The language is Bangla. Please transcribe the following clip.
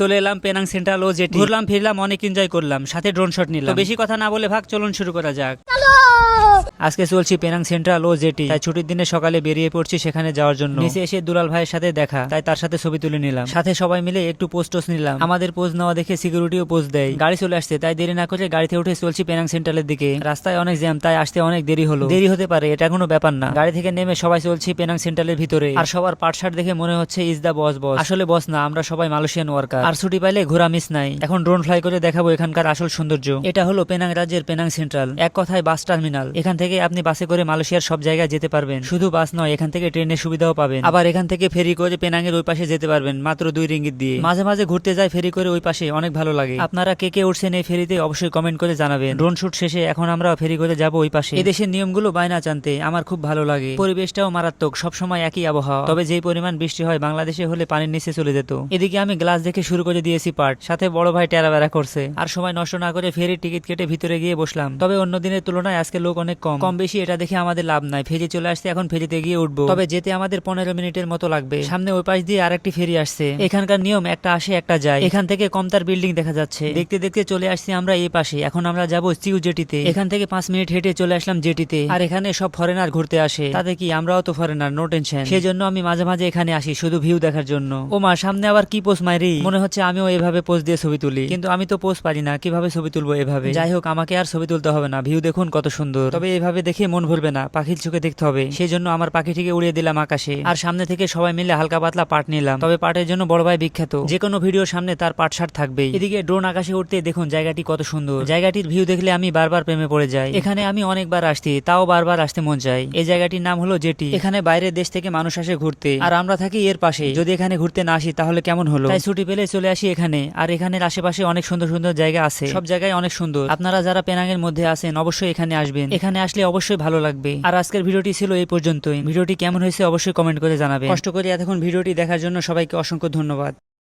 চলে এলাম পেনাং সেন্ট্রাল ও জেটি। ঘুরলাম ফিরলাম অনেক এনজয় করলাম সাথে ড্রোন শট নিলাম। বেশি কথা না বলে ভাগ চলুন শুরু করা যাক। আজকে চলছি পেনাং সেন্ট্রাল ও জেটি। তাই ছুটির দিনে সকালে বেরিয়ে পড়ছি সেখানে যাওয়ার জন্য। নিচে এসে দুলাল ভাইয়ের সাথে দেখা। তাই তার সাথে ছবি তুলে নিলাম। সাথে সবাই মিলে একটু পোস্ট নিলাম। আমাদের পোজ নেওয়া দেখে সিকিউরিটিও পোজ দেয়। গাড়ি চলে আসছে, তাই দেরি না করে গাড়িতে উঠে চলছি পেনাং সেন্ট্রালের দিকে। রাস্তায় অনেক জ্যাম তাই আসতে অনেক দেরি হলো। দেরি হতে পারে, এটা কোনো ব্যাপার না। গাড়ি থেকে নেমে সবাই চলছি পেনাং সেন্ট্রালের ভিতরে। আর সবার পাটশাট দেখে মনে হচ্ছে ইজ দা বস বস আসলে বস না, আমরা সবাই মালয়েশিয়ান ওয়ার্কার আর ছুটি পাইলে ঘোরা মিস নাই। এখন ড্রোন ফ্লাই করে দেখাবো এখানকার আসল সৌন্দর্য। এটা হলো পেনাং রাজ্যের পেনাং সেন্ট্রাল। এক কথায় বাস টার্মিনাল এখান থেকে আপনি বাসে করে মালয়েশিয়ার সব জায়গায় যেতে পারবেন। শুধু বাস নয়, এখান থেকে ট্রেনের সুবিধাও পাবেন। আবার এখান থেকে ফেরি করে পেনাং এর ওই পাশে যেতে পারবেন, মাত্র দুই রিঙ্গিত দিয়ে। মাঝে মাঝে ঘুরতে যায় ফেরি করে ওই পাশে অনেক ভালো লাগে। আপনারা কে কে উঠছেন এই ফেরিতে অবশ্যই কমেন্ট করে জানাবেন। ড্রোন শুট শেষে এখন আমরা ফেরি করে যাব ওই পাশে। এই দেশের নিয়মগুলো বায়না জানতে আমার খুব ভালো লাগে। পরিবেশটাও মারাত্মক, সবসময় একই আবহাওয়া। তবে যেই পরিমাণ বৃষ্টি হয়, বাংলাদেশে হলে পানির নিচে চলে যেত। এদিকে আমি গ্লাস দেখে শুরু করে দিয়েছি পার্ট। সাথে বড় ভাই টেরা বেড়া করছে। আর সময় নষ্ট না করে ফেরির টিকিট কেটে ভিতরে গিয়ে বসলাম। তবে অন্য দিনের তুলনায় আজকে লোক অনেক কম। কম বেশি এটা দেখে আমাদের লাভ নাই। ফেরি চলে আসছে, এখন ফেরিতে গিয়ে উঠবো। তবে যেতে আমাদের পনেরো মিনিটের মতো লাগবে। সামনে ওই পাশ দিয়ে আরেকটি ফেরি আসছে। এখানকার নিয়ম, একটা আসে, একটা যায়। এখান থেকে কমতার বিল্ডিং দেখা যাচ্ছে। দেখতে দেখতে চলে আসছি আমরা এই পাশে। এখন আমরা যাব চিউ জেটিতে এখান থেকে পাঁচ মিনিট হেঁটে চলে আসলাম জেটিতে আর এখানে সব ফরেনার ঘুরতে আসে। তাতে কি আমরাও তো ফরেনার নো টেনশন সেই জন্য আমি মাঝে মাঝে এখানে আসি, শুধু ভিউ দেখার জন্য। ও মা, সামনে আবার কি পোস্ট মারি মনে হচ্ছে আমিও এভাবে পোস্ট দিয়ে ছবি তুলি। কিন্তু আমি তো পোস্ট পারি না, কীভাবে ছবি তুলবো এভাবে? যাই হোক, আমাকে আর ছবি তুলতে হবে না। ভিউ দেখুন কত সুন্দর। তবে এভাবে দেখে মন ভরবে না, পাখির চোখে দেখতে হবে। সেই জন্য আমার পাখিটিকে উড়িয়ে দিলাম আকাশে। আর সামনে থেকে সবাই মিলে হালকা পাতলা পাট নিলাম। তবে পাটের জন্য বড় ভাই বিখ্যাত। যে কোনো ভিডিওর সামনে তার পাট শার্ট থাকবেই। এদিকে ড্রোন আকাশে উঠতে দেখুন জায়গাটি কত সুন্দর। জায়গাটির ভিউ দেখলে আমি বারবার প্রেমে পড়ে যাই। এখানে আমি অনেকবার আসছি, তাও বারবার আসতে মন চাই। এই জায়গাটির নাম হলো জেটি। এখানে বাইরের দেশ থেকে মানুষ আসে ঘুরতে। আর আমরা থাকি এর পাশে। যদি এখানে ঘুরতে না আসি, তাহলে কেমন হলো? তাই ছুটি পেলে চলে আসি এখানে। আর এখানের আশেপাশে অনেক সুন্দর সুন্দর জায়গা আছে। সব জায়গায় অনেক সুন্দর। আপনারা যারা পেনাঙের মধ্যে আছেন, অবশ্যই এখানে আসবেন। এখানে আসলে অবশ্যই ভালো লাগবে। আর আজকের ভিডিওটি ছিল এই পর্যন্তই। ভিডিওটি কেমন হয়েছে অবশ্যই কমেন্ট করে জানাবে কষ্ট করে এতক্ষণ ভিডিওটি দেখার জন্য সবাইকে অসংখ্য ধন্যবাদ।